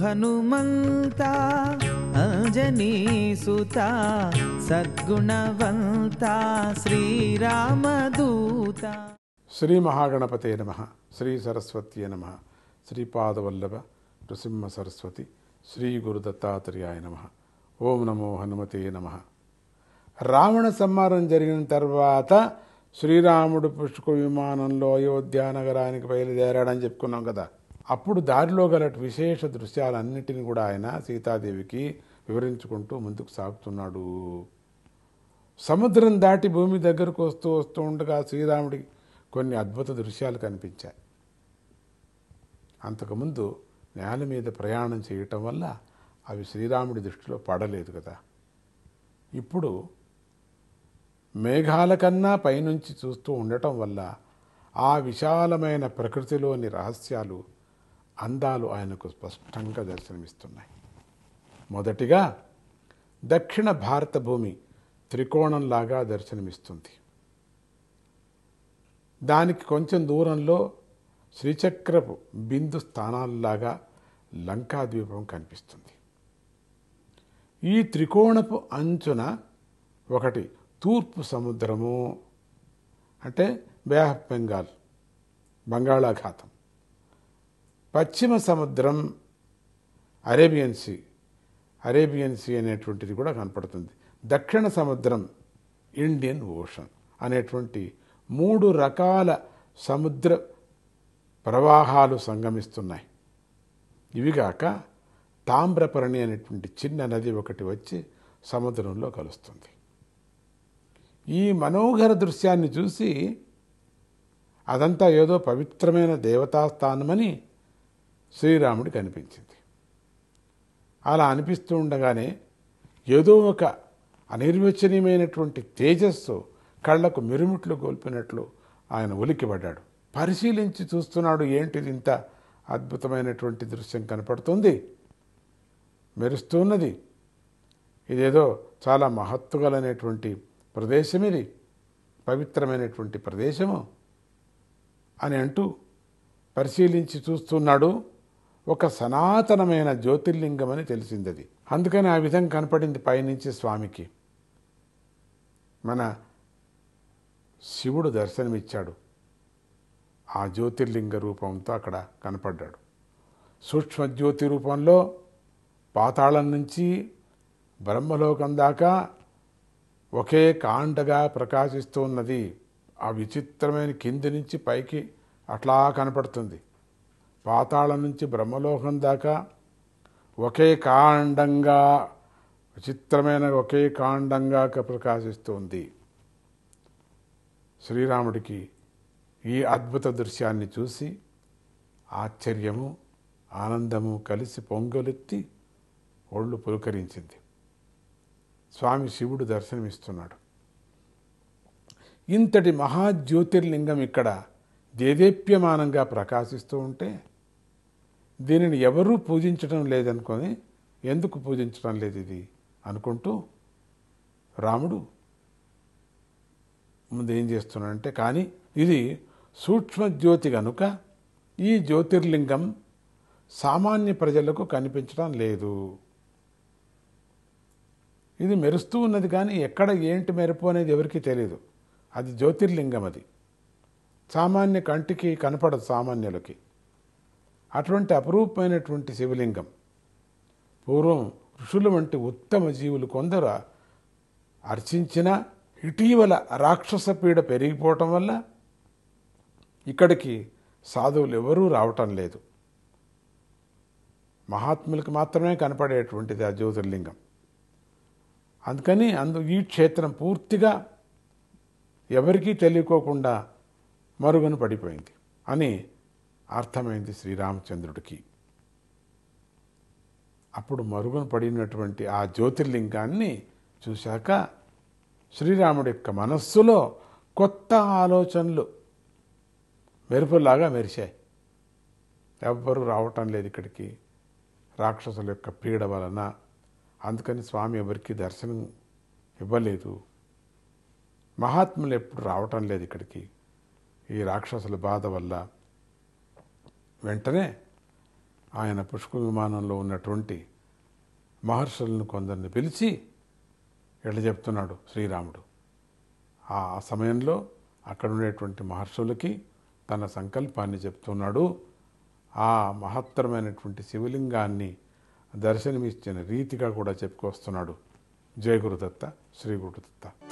హనుమంతా అంజనీ సుత సద్గుణవంత శ్రీరామదూత. శ్రీ మహాగణపతే నమ. శ్రీ సరస్వత్యే నమ. శ్రీపాదవల్లభ నృసింహ సరస్వతి శ్రీ గురు దత్తాత్రేయాయ నమ. ఓం నమో హనుమతే నమ. రావణ సంహారం జరిగిన తర్వాత శ్రీరాముడు పుష్క విమానంలో అయోధ్య నగరానికి బయలుదేరాడని చెప్పుకున్నాం కదా. అప్పుడు దారిలో గల విశేష దృశ్యాలన్నిటిని కూడా ఆయన సీతాదేవికి వివరించుకుంటూ ముందుకు సాగుతున్నాడు. సముద్రం దాటి భూమి దగ్గరకు వస్తూ వస్తూ ఉండగా శ్రీరాముడికి కొన్ని అద్భుత దృశ్యాలు కనిపించాయి. అంతకుముందు నేల మీద ప్రయాణం చేయటం వల్ల అవి శ్రీరాముడి దృష్టిలో పడలేదు కదా. ఇప్పుడు మేఘాల కన్నా పైనుంచి చూస్తూ ఉండటం వల్ల ఆ విశాలమైన ప్రకృతిలోని రహస్యాలు అందాలు ఆయనకు స్పష్టంగా దర్శనమిస్తున్నాయి. మొదటిగా దక్షిణ భారత భూమి త్రికోణంలాగా దర్శనమిస్తుంది. దానికి కొంచెం దూరంలో శ్రీచక్రపు బిందు స్థానాల్లాగా లంకాద్వీపం కనిపిస్తుంది. ఈ త్రికోణపు అంచున ఒకటి తూర్పు సముద్రము అంటే బే ఆఫ్ బెంగాల్ బంగాళాఖాతం. పశ్చిమ సముద్రం అరేబియన్ సీ అరేబియన్ సీ అనేటువంటిది కూడా కనపడుతుంది. దక్షిణ సముద్రం ఇండియన్ ఓషన్ అనేటువంటి మూడు రకాల సముద్ర ప్రవాహాలు సంగమిస్తున్నాయి. ఇవిగాక తామ్రపర్ణి అనేటువంటి చిన్న నది ఒకటి వచ్చి సముద్రంలో కలుస్తుంది. ఈ మనోహర దృశ్యాన్ని చూసి అదంతా ఏదో పవిత్రమైన దేవతాస్థానమని శ్రీరాముడికి అనిపించింది. అలా అనిపిస్తూ ఉండగానే ఏదో ఒక అనిర్వచనీయమైనటువంటి తేజస్సు కళ్ళకు మిరుమిట్లు గోల్పినట్లు ఆయన ఉలిక్కిపడ్డాడు. పరిశీలించి చూస్తున్నాడు ఏంటిది ఇంత అద్భుతమైనటువంటి దృశ్యం కనపడుతుంది? మెరుస్తున్నది. ఇదేదో చాలా మహత్తుగలనేటువంటి ప్రదేశం ఇది. పవిత్రమైనటువంటి ప్రదేశము అని అంటూ పరిశీలించి చూస్తున్నాడు ఒక సనాతనమైన జ్యోతిర్లింగం అని తెలిసింది అది అందుకని ఆ విధంగా కనపడింది పైనుంచి స్వామికి. మన శివుడు దర్శనమిచ్చాడు. ఆ జ్యోతిర్లింగ రూపంతో అక్కడ కనపడ్డాడు. సూక్ష్మ జ్యోతి రూపంలో పాతాళం నుంచి బ్రహ్మలోకం దాకా ఒకే కాండగా ప్రకాశిస్తున్నది ఆ విచిత్రమైన కింది నుంచి పైకి అట్లా కనపడుతుంది. పాతాళం నుంచి బ్రహ్మలోకం దాకా ఒకే కాండంగా విచిత్రమైన ఒకే కాండంగా ప్రకాశిస్తుంది. శ్రీరాముడికి ఈ అద్భుత దృశ్యాన్ని చూసి ఆశ్చర్యము ఆనందము కలిసి పొంగలెత్తి ఒళ్ళు పులకరించింది. స్వామి శివుడు దర్శనమిస్తున్నాడు. ఇంతటి మహాజ్యోతిర్లింగం ఇక్కడ దేదేప్యమానంగా ప్రకాశిస్తూ ఉంటే దీనిని ఎవరూ పూజించడం లేదనుకొని ఎందుకు పూజించడం లేదు ఇది? అనుకుంటూ రాముడు ముందు ఏం చేస్తున్నాడంటే కానీ ఇది సూక్ష్మజ్యోతి కనుక ఈ జ్యోతిర్లింగం సామాన్య ప్రజలకు కనిపించడం లేదు. ఇది మెరుస్తూ ఉన్నది కానీ ఎక్కడ ఏంటి మెరుపు అనేది ఎవరికీ తెలియదు అది జ్యోతిర్లింగం అది. సామాన్య కంటికి కనపడదు సామాన్యులకి. అటువంటి అపురూపమైనటువంటి శివలింగం. పూర్వం ఋషుల వంటి ఉత్తమ జీవులు కొందరు అర్చించిన ఇటీవల రాక్షస పీడ పెరిగిపోవటం వల్ల ఇక్కడికి సాధువులు ఎవరూ రావటం లేదు. మహాత్ములకు మాత్రమే కనపడేటువంటిది ఆ జ్యోతిర్లింగం. అందుకని అందు ఈ క్షేత్రం పూర్తిగా ఎవరికీ తెలియకోకుండా మరుగున పడిపోయింది అని అర్థమైంది శ్రీరామచంద్రుడికి. అప్పుడు మరుగున పడినటువంటి ఆ జ్యోతిర్లింగాన్ని చూశాక శ్రీరాముడి యొక్క మనస్సులో కొత్త ఆలోచనలు మెరుపులాగా మెరిశాయి. ఎవ్వరూ రావటం లేదు ఇక్కడికి. రాక్షసుల యొక్క పీడ వలన. అందుకని స్వామి ఎవరికి దర్శనం ఇవ్వలేదు. మహాత్ములు ఎప్పుడు రావటం లేదు ఇక్కడికి. ఈ రాక్షసుల బాధ వల్ల వెంటనే ఆయన పుష్ప విమానంలో ఉన్నటువంటి మహర్షులను కొందరిని పిలిచి ఎట్లా చెప్తున్నాడు శ్రీరాముడు. ఆ సమయంలో అక్కడ ఉండేటువంటి మహర్షులకి తన సంకల్పాన్ని చెప్తున్నాడు. ఆ మహత్తరమైనటువంటి శివలింగాన్ని దర్శనమిచ్చిన రీతిగా కూడా చెప్పుకొస్తున్నాడు. జయ గురుదత్త శ్రీ గురుదత్త